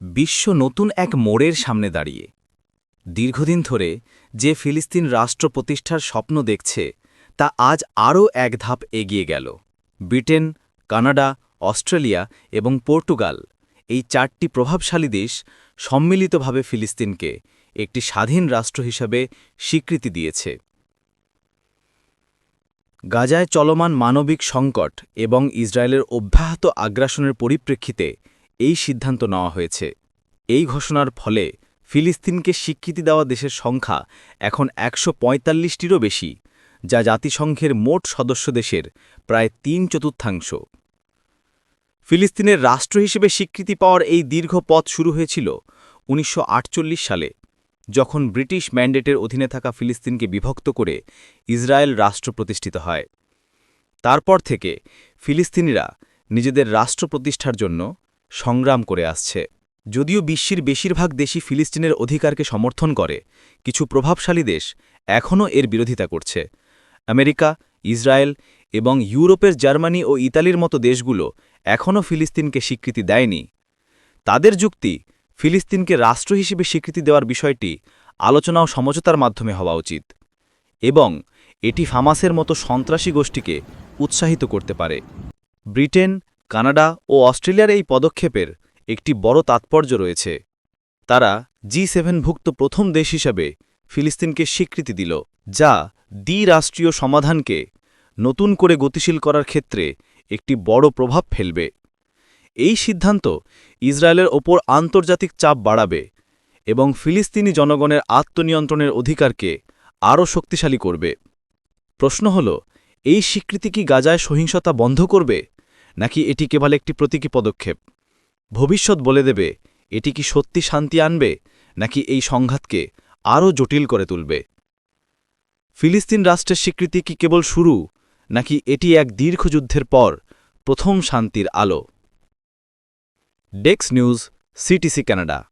বিশ্ব নতুন এক মোড়ের সামনে দাঁড়িয়ে। দীর্ঘদিন ধরে যে ফিলিস্তিন রাষ্ট্র প্রতিষ্ঠার স্বপ্ন দেখছে, তা আজ আরও এক ধাপ এগিয়ে গেল। ব্রিটেন, কানাডা, অস্ট্রেলিয়া এবং পর্তুগাল এই চারটি প্রভাবশালী দেশ সম্মিলিতভাবে ফিলিস্তিনকে একটি স্বাধীন রাষ্ট্র হিসাবে স্বীকৃতি দিয়েছে। গাজায় চলমান মানবিক সংকট এবং ইসরায়েলের অব্যাহত আগ্রাসনের পরিপ্রেক্ষিতে এই সিদ্ধান্ত নেওয়া হয়েছে। এই ঘোষণার ফলে ফিলিস্তিনকে স্বীকৃতি দেওয়া দেশের সংখ্যা এখন একশো পঁয়তাল্লিশটিরও বেশি, যা জাতিসংঘের মোট সদস্য দেশের প্রায় তিন চতুর্থাংশ। ফিলিস্তিনের রাষ্ট্র হিসেবে স্বীকৃতি পাওয়ার এই দীর্ঘ পথ শুরু হয়েছিল উনিশশো আটচল্লিশ সালে, যখন ব্রিটিশ ম্যান্ডেটের অধীনে থাকা ফিলিস্তিনকে বিভক্ত করে ইসরায়েল রাষ্ট্র প্রতিষ্ঠিত হয়। তারপর থেকে ফিলিস্তিনিরা নিজেদের রাষ্ট্র প্রতিষ্ঠার জন্য সংগ্রাম করে আসছে। যদিও বিশ্বের বেশিরভাগ দেশই ফিলিস্তিনের অধিকারকে সমর্থন করে, কিছু প্রভাবশালী দেশ এখনও এর বিরোধিতা করছে। আমেরিকা, ইসরায়েল এবং ইউরোপের জার্মানি ও ইতালির মতো দেশগুলো এখনও ফিলিস্তিনকে স্বীকৃতি দেয়নি। তাদের যুক্তি, ফিলিস্তিনকে রাষ্ট্র হিসেবে স্বীকৃতি দেওয়ার বিষয়টি আলোচনা ও সমঝোতার মাধ্যমে হওয়া উচিত এবং এটি ফামাসের মতো সন্ত্রাসী গোষ্ঠীকে উৎসাহিত করতে পারে। ব্রিটেন, কানাডা ও অস্ট্রেলিয়ার এই পদক্ষেপের একটি বড় তাৎপর্য রয়েছে। তারা জি সেভেনভুক্ত প্রথম দেশ হিসাবে ফিলিস্তিনকে স্বীকৃতি দিল, যা দ্বিরাষ্ট্রীয় সমাধানকে নতুন করে গতিশীল করার ক্ষেত্রে একটি বড় প্রভাব ফেলবে। এই সিদ্ধান্ত ইসরায়েলের ওপর আন্তর্জাতিক চাপ বাড়াবে এবং ফিলিস্তিনি জনগণের আত্মনিয়ন্ত্রণের অধিকারকে আরও শক্তিশালী করবে। প্রশ্ন হল, এই স্বীকৃতি কি গাজায় সহিংসতা বন্ধ করবে, নাকি এটি কেবল একটি প্রতীকী পদক্ষেপ? ভবিষ্যৎ বলে দেবে, এটি কি সত্যি শান্তি আনবে, নাকি এই সংঘাতকে আরও জটিল করে তুলবে? ফিলিস্তিন রাষ্ট্রের স্বীকৃতি কি কেবল শুরু, নাকি এটি এক দীর্ঘ যুদ্ধের পর প্রথম শান্তির আলো? ডেক্স নিউজ, সিটিসি কানাডা।